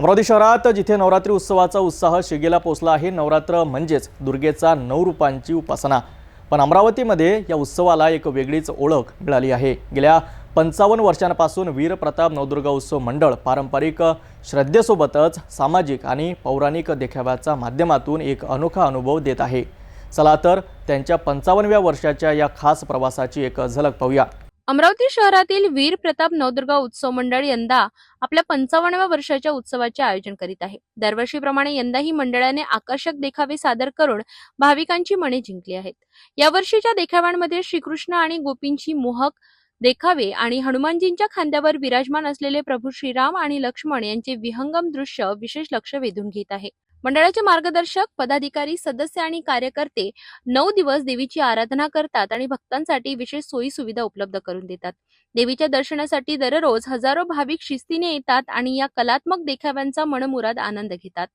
अमरावती शहरात जिथे नवरात्री उत्सवाचा उत्साह शिगेला पोचला आहे नवरात्र म्हणजेच दुर्गेचा नऊ रूपांची उपासना. पण अमरावतीमध्ये या उत्सवाला एक वेगळीच ओळख मिळाली आहे. गेल्या पंचावन्न वर्षांपासून वीरप्रताप नवदुर्गा उत्सव मंडळ पारंपरिक श्रद्धेसोबतच सामाजिक आणि पौराणिक देखाव्याच्या माध्यमातून एक अनोखा अनुभव देत आहे. चला तर त्यांच्या पंचावन्नव्या वर्षाच्या या खास प्रवासाची एक झलक पाहूया. अमरावती शहरातील वीर प्रताप नवदुर्गा उत्सव मंडळ यंदा आपल्या पंचावन्नव्या वर्षाच्या उत्सवाचे आयोजन करीत आहे. दरवर्षीप्रमाणे यंदाही मंडळाने आकर्षक देखावे सादर करून भाविकांची मने जिंकली आहेत. या वर्षीच्या देखाव्यांमध्ये श्रीकृष्ण आणि गोपींची मोहक देखावे आणि हनुमानजींच्या खांद्यावर विराजमान असलेले प्रभू श्रीराम आणि लक्ष्मण यांचे विहंगम दृश्य विशेष लक्ष वेधून घेत आहे. मंडळाचे मार्गदर्शक पदाधिकारी सदस्य आणि कार्यकर्ते नऊ दिवस देवीची आराधना करतात आणि भक्तांसाठी विशेष सोयी सुविधा उपलब्ध करून देतात. देवीच्या दर्शनासाठी दररोज हजारो भाविक शिस्तीने येतात आणि या कलात्मक देखाव्यांचा मनमुराद आनंद घेतात.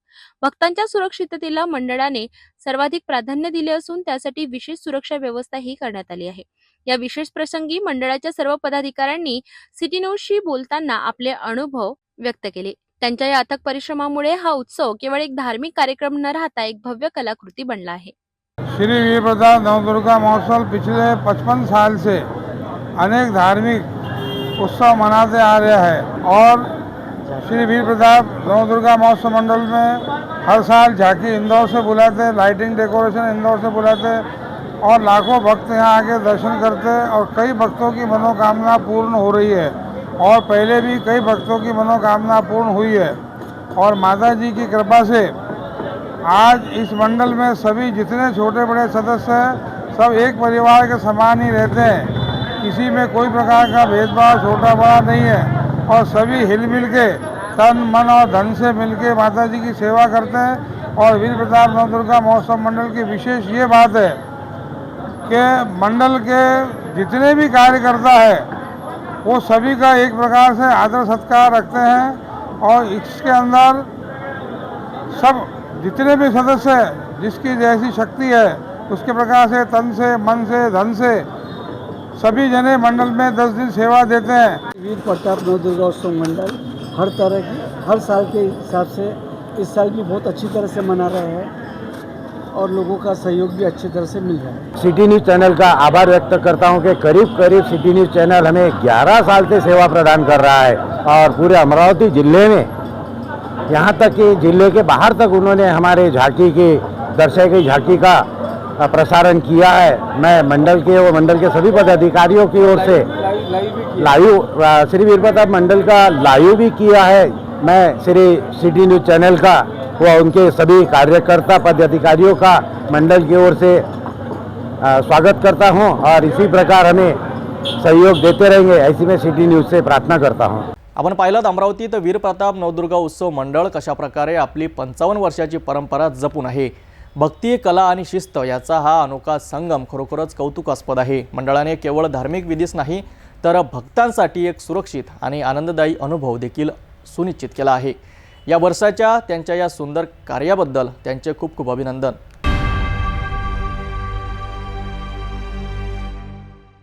भक्तांच्या सुरक्षिततेला मंडळाने सर्वाधिक प्राधान्य दिले असून त्यासाठी विशेष सुरक्षा व्यवस्थाही करण्यात आली आहे. या विशेष प्रसंगी मंडळाच्या सर्व पदाधिकाऱ्यांनी सिटी न्यूजशी बोलताना आपले अनुभव व्यक्त केले. त्यांच्या या अथक परिश्रमामुळे हा उत्सव केवळ एक धार्मिक कार्यक्रम न राहता एक भव्य कलाकृती बनला आहे. श्री प्रताप नवदुर्गा महोत्सव पिछले 55 साल से अनेक धार्मिक उत्सव मनाते आ रहे हैं और श्री वीर प्रताप नवदुर्गा महोत्सव मंडल में हर साल झांकी इंदौर से बुलाते लाइटिंग डेकोरेशन इंदौर से बुलाते और लाखों भक्त यहाँ आके दर्शन करते और कई भक्तों की मनोकामना पूर्ण हो रही है। और पहले भी कई भक्तों की मनोकामना पूर्ण हुई है। और माता जी की कृपा से आज इस मंडल में सभी जितने छोटे बड़े सदस्य हैं, सब एक परिवार के समान ही रहते हैं। किसी में कोई प्रकार का भेदभाव छोटा बड़ा नहीं है। और सभी हिल मिल के तन, मन और धन से मिल के माता जी की सेवा करते हैं। और वीर प्रताप नवदुर्गा महोत्सव मंडल की विशेष ये बात है कि मंडल के जितने भी कार्यकर्ता है वो सभी का एक प्रकार से आदर सत्कार रखते हैं और इसके अंदर सब जितने भी सदस्य जिसकी जैसी शक्ति है, उसके प्रकार से तन से, मन से, धन से सभी जने मंडल में दस दिन सेवा देते हैं। वीर प्रताप नवदुर्गा उत्सव मंडल, हर तरह की, हर साल के हिसाब से इस साल भी बहुत अच्छी तरह से मना रहे हैं। और लोगों का सहयोग भी अच्छी तरह से मिल रहा है। सिटी न्यूज़ चैनल का आभार व्यक्त करता हूँ कि करीब करीब सिटी न्यूज़ चैनल हमें 11 साल से सेवा प्रदान कर रहा है और पूरे अमरावती ज़िले में यहाँ तक कि ज़िले के बाहर तक उन्होंने हमारे झांकी की दर्शक की झांकी का प्रसारण किया है। मैं मंडल के और मंडल के सभी पदाधिकारियों की ओर से लाइव श्री वीरप्रताप मंडल का लाइव भी किया है। मैं श्री सिटी न्यूज़ चैनल का व उनके सभी कार्यकर्ता पदाधिकारियों का मंडल की ओर से स्वागत करता हूं और इसी प्रकार हमें सहयोग देते रहेंगे ऐसी मैं सिटी न्यूज़ से प्रार्थना करता हूं। आपण पाहिलं अमरावतीत वीर प्रताप नवदुर्गा उत्सव मंडळ कशा प्रकारे आपली पंचावन्न वर्षाची परंपरा जपून आहे? भक्ती कला आणि शिस्त याचा हा अनोखा संगम खरोखरच कौतुकास्पद आहे. मंडळाने केवळ धार्मिक विधीच नाही तर भक्तांसाठी एक सुरक्षित आणि आनंददायी अनुभव देखील सुनिश्चित केला आहे. या वर्षाच्या त्यांच्या या सुंदर कार्याबद्दल त्यांचे खूप खूप अभिनंदन.